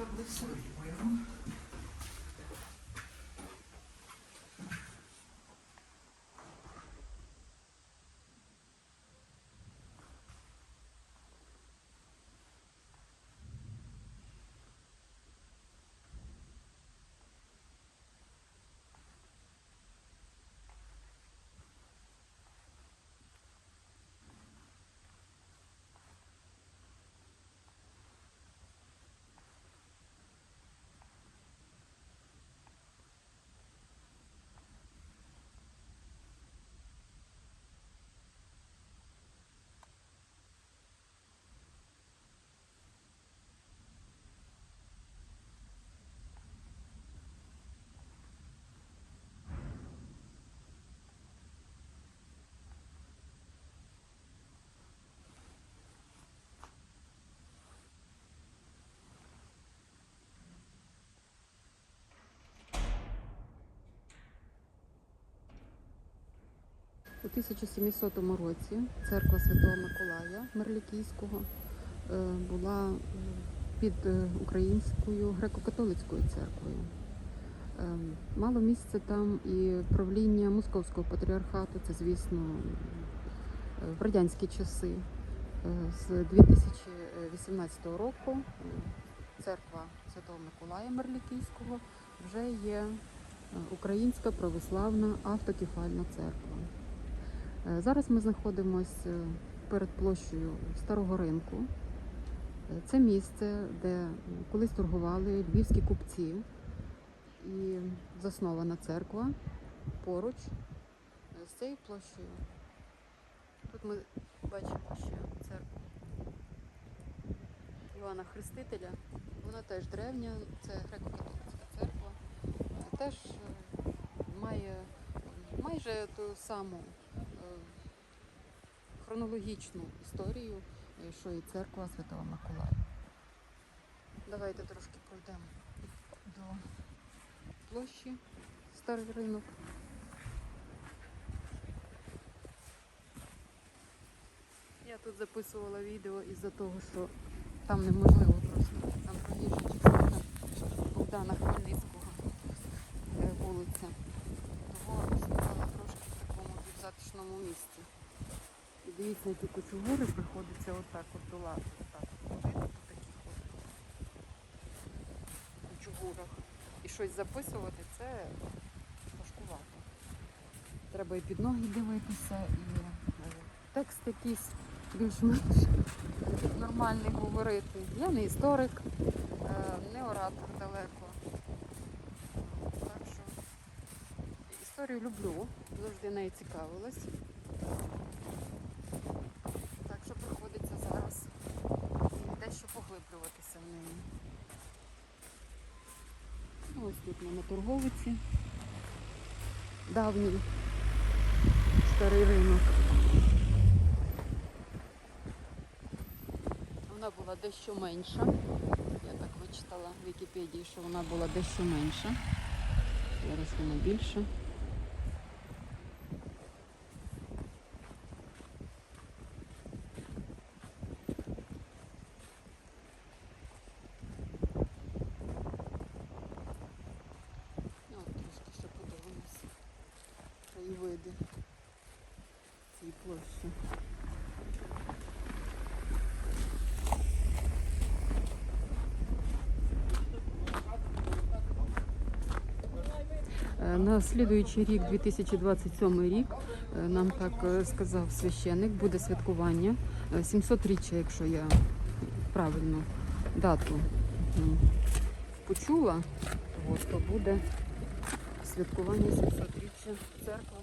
public, well. У 1700 році церква Святого Миколая Мерлікійського е, була е, під е, українською греко-католицькою церквою. Мало місце там і правління Московського патріархату, це, звісно, в радянські часи. З 2018 року церква Святого Миколая Мерлікійського вже є Українська православна автокефальна церква. Е, Зараз ми знаходимося перед площею Старого ринку. Е, Це місце, де колись торгували львівські купці і заснована церква поруч е, з цією площею. Тут ми бачимо ще церкву Івана Хрестителя. Вона теж древня, це греко-католицька церква. Е, Теж е, має майже ту саму е, хронологічну історію, е, що і церква Святого Миколая. Давайте трошки пройдемо до площі Старий ринок. Я тут записувала відео із-за того, що там неможливо просто там проїжджа частина Богдана дивіться, які кучугури приходиться отак от долати. Отак кучугурах. І щось записувати це важкувато. Треба і під ноги дивитися, і текст якийсь більш-менш нормальний говорити. Я не історик, е, не оратор далеко. Так що історію люблю, завжди нею цікавилась. Так що приходиться зараз дещо поглиблюватися в неї. Ну, Ось тут ми на торговиці. Давній старий ринок. Вона була дещо менша. Я так вичитала в Вікіпедії, що вона була дещо менша. Зараз вона більша. Ну, от трошки ще подивимося. Краєвиди цієї площі. Е, На слідуючий рік, 2027 рік, е, нам так е, сказав священник, буде святкування е, 700-річчя, якщо я правильно дату почула, от, то буде святкування 700-річчя церкви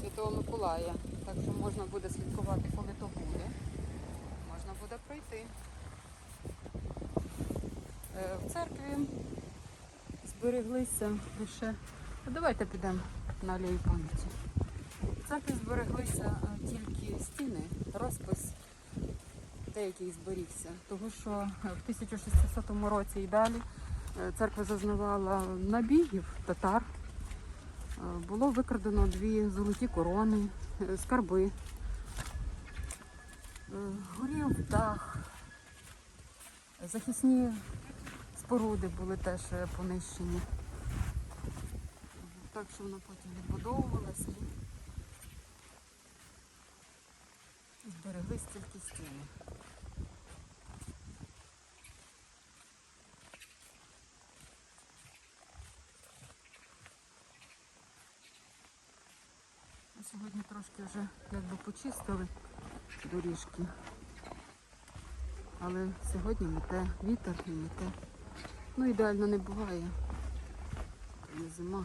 Святого Миколая. Так що можна буде святкувати, коли то буде. Можна буде пройти. Е, В церкві збереглися лише. А Давайте підемо на алею пам'яті. В церкві збереглися е, тільки стіни, розпис деякий зберігся. Тому що е, в 1600 році і далі е, церква зазнавала набігів татар. Було викрадено дві золоті корони, скарби. Горів дах, захисні споруди були теж понищені. Так що воно потім відбудовувалося і збереглись тільки стіни. Сьогодні трошки вже якби почистили доріжки. Але сьогодні мете вітер і мете. Ну ідеально не буває не зима.